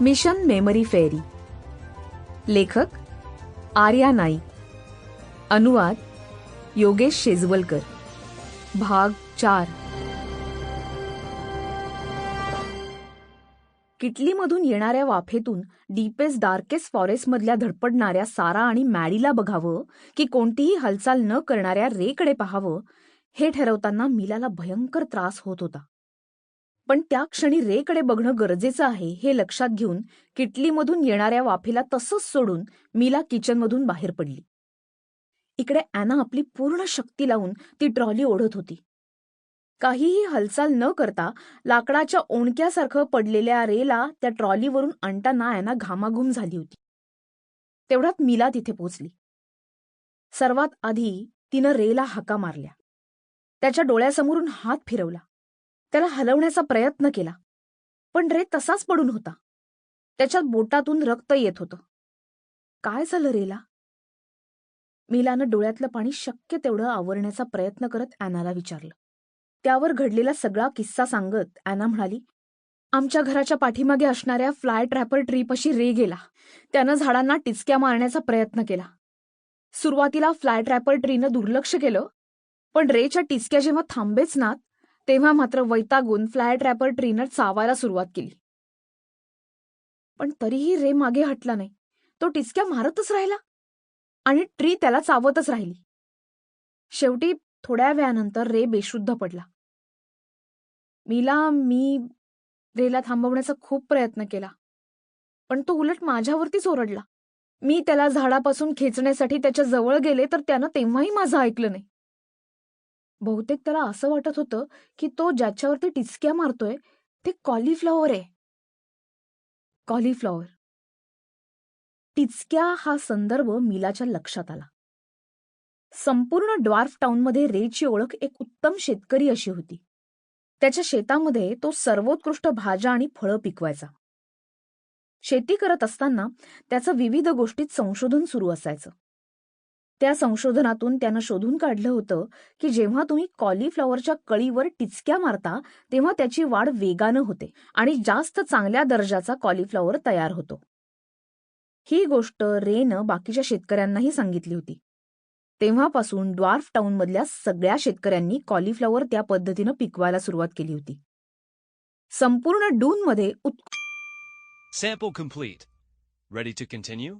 Mission memory फेरी. लेखक आर्या नाईक. अनुवाद योगेश शेजवलकर. भाग चार. किटलीमधून येणाऱ्या वाफेतून डीपेस डार्केस फॉरेस्टमधल्या धडपडणाऱ्या सारा आणि मॅडीला बघावं की कोणतीही हालचाल न करणाऱ्या रेकडे पाहावं हे ठरवताना मिलाला भयंकर त्रास होत होता. पण त्या क्षणी रेकडे बघणं गरजेचं आहे हे लक्षात घेऊन किटलीमधून येणाऱ्या वाफेला तसंच सोडून मीला किचनमधून बाहेर पडली. इकडे ॲना आपली पूर्ण शक्ती लावून ती ट्रॉली ओढत होती. काहीही हालचाल न करता लाकडाच्या ओणक्यासारखं पडलेल्या रेला त्या ट्रॉलीवरून आणताना ॲना घामाघूम झाली होती. तेवढ्यात मीला तिथे पोचली. सर्वात आधी तिनं रेला हाका मारल्या. त्याच्या डोळ्यासमोरून हात फिरवला. त्याला हलवण्याचा प्रयत्न केला. पण रे तसाच पडून होता. त्याच्यात बोटातून रक्त येत होतं. काय झालं रेला? मिलानं डोळ्यातलं पाणी शक्य तेवढं आवरण्याचा प्रयत्न करत अॅनाला विचारलं. त्यावर घडलेला सगळा किस्सा सांगत अॅना म्हणाली आमच्या घराच्या पाठीमागे असणाऱ्या फ्लाय ट्रॅपर ट्रीपशी रे गेला. त्यानं झाडांना टिचक्या मारण्याचा प्रयत्न केला. सुरुवातीला फ्लाय ट्रॅपर ट्रीनं दुर्लक्ष केलं पण रेच्या टिचक्या जेव्हा थांबेच नात तेव्हा मात्र वैतागून फ्लाय ट्रॅपर ट्रीनं चावायला सुरुवात केली. पण तरीही रे मागे हटला नाही. तो टिचक्या मारतच राहिला. आणि ट्री त्याला चावतच राहिली. शेवटी थोड्या वेळानंतर रे बेशुद्ध पडला. मीला मी रेला थांबवण्याचा खूप प्रयत्न केला. पण तो उलट माझ्यावरतीच ओरडला. मी त्याला झाडापासून खेचण्यासाठी त्याच्याजवळ गेले तर त्यानं तेव्हाही माझं ऐकलं नाही. बहुतेक त्याला असं वाटत होतं की तो ज्याच्यावरती टिचक्या मारतोय ते कॉलीफ्लॉवर आहे. कॉलीफ्लॉवर. टिचक्या हा संदर्भ मिलाच्या लक्षात आला. संपूर्ण ड्वार्फ टाउनमध्ये रेची ओळख एक उत्तम शेतकरी अशी होती. त्याच्या शेतामध्ये तो सर्वोत्कृष्ट भाज्या आणि फळं पिकवायचा. शेती करत असताना त्याचं विविध गोष्टीत संशोधन सुरू असायचं. त्या संशोधनातून त्यानं शोधून काढलं होतं की जेव्हा तुम्ही कॉलीफ्लॉवरच्या कळीवर टिचक्या मारता तेव्हा त्याची वाढ वेगानं होते आणि जास्त चांगल्या दर्जाचा कॉलीफ्लॉवर तयार होतो ही गोष्ट रेनं बाकीच्या शेतकऱ्यांनाही सांगितली होती तेव्हापासून ड्वार्फ टाऊनमधल्या सगळ्या शेतकऱ्यांनी कॉलीफ्लॉवर त्या पद्धतीनं पिकवायला सुरुवात केली होती संपूर्ण डूनमध्ये उत् Sample complete. Ready to continue?